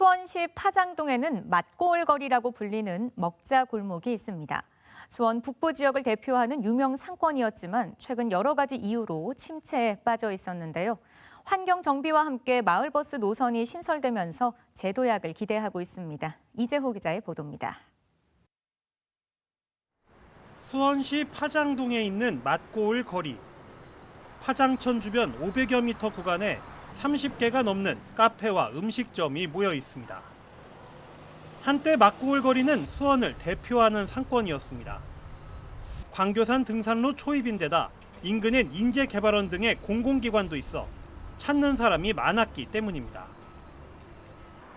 수원시 파장동에는 맛고울거리라고 불리는 먹자 골목이 있습니다. 수원 북부 지역을 대표하는 유명 상권이었지만 최근 여러 가지 이유로 침체에 빠져 있었는데요. 환경 정비와 함께 마을버스 노선이 신설되면서 재도약을 기대하고 있습니다. 이재호 기자의 보도입니다. 수원시 파장동에 있는 맛고울 거리. 파장천 주변 500여 미터 구간에 30개가 넘는 카페와 음식점이 모여 있습니다. 한때 맛고울 거리는 수원을 대표하는 상권이었습니다. 광교산 등산로 초입인데다 인근엔 인재개발원 등의 공공기관도 있어 찾는 사람이 많았기 때문입니다.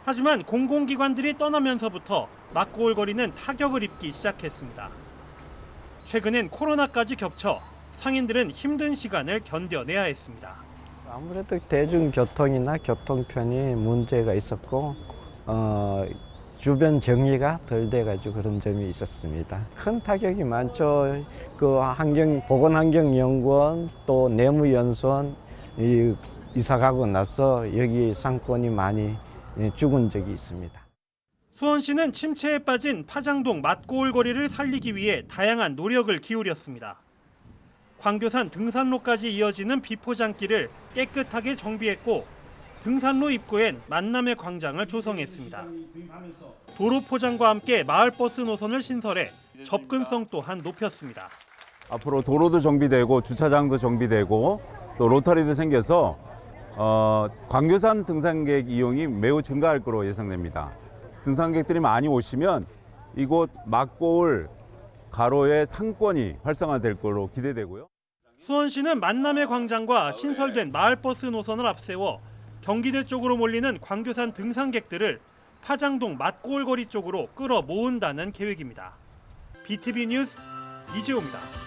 하지만 공공기관들이 떠나면서부터 맛고울 거리는 타격을 입기 시작했습니다. 최근엔 코로나까지 겹쳐 상인들은 힘든 시간을 견뎌내야 했습니다. 아무래도 대중교통이나 교통편이 문제가 있었고 어, 주변 정리가 덜 돼가지고 그런 점이 있었습니다. 큰 타격이 많죠. 그 환경 보건환경연구원 또 내무연수원 이, 이사 가고 나서 여기 상권이 많이 예, 죽은 적이 있습니다. 수원시는 침체에 빠진 파장동 맛고울 거리를 살리기 위해 다양한 노력을 기울였습니다. 광교산 등산로까지 이어지는 비포장길을 깨끗하게 정비했고 등산로 입구엔 만남의 광장을 조성했습니다. 도로 포장과 함께 마을버스 노선을 신설해 접근성 또한 높였습니다. 앞으로 도로도 정비되고 주차장도 정비되고 또 로터리도 생겨서 어, 광교산 등산객 이용이 매우 증가할 거로 예상됩니다. 등산객들이 많이 오시면 이곳 막고울 가로의 상권이 활성화될 걸로 기대되고요. 수원시는 만남의 광장과 신설된 마을버스 노선을 앞세워 경기대 쪽으로 몰리는 광교산 등산객들을 파장동 맛고울거리 쪽으로 끌어 모은다는 계획입니다. BTV 뉴스 이지호입니다.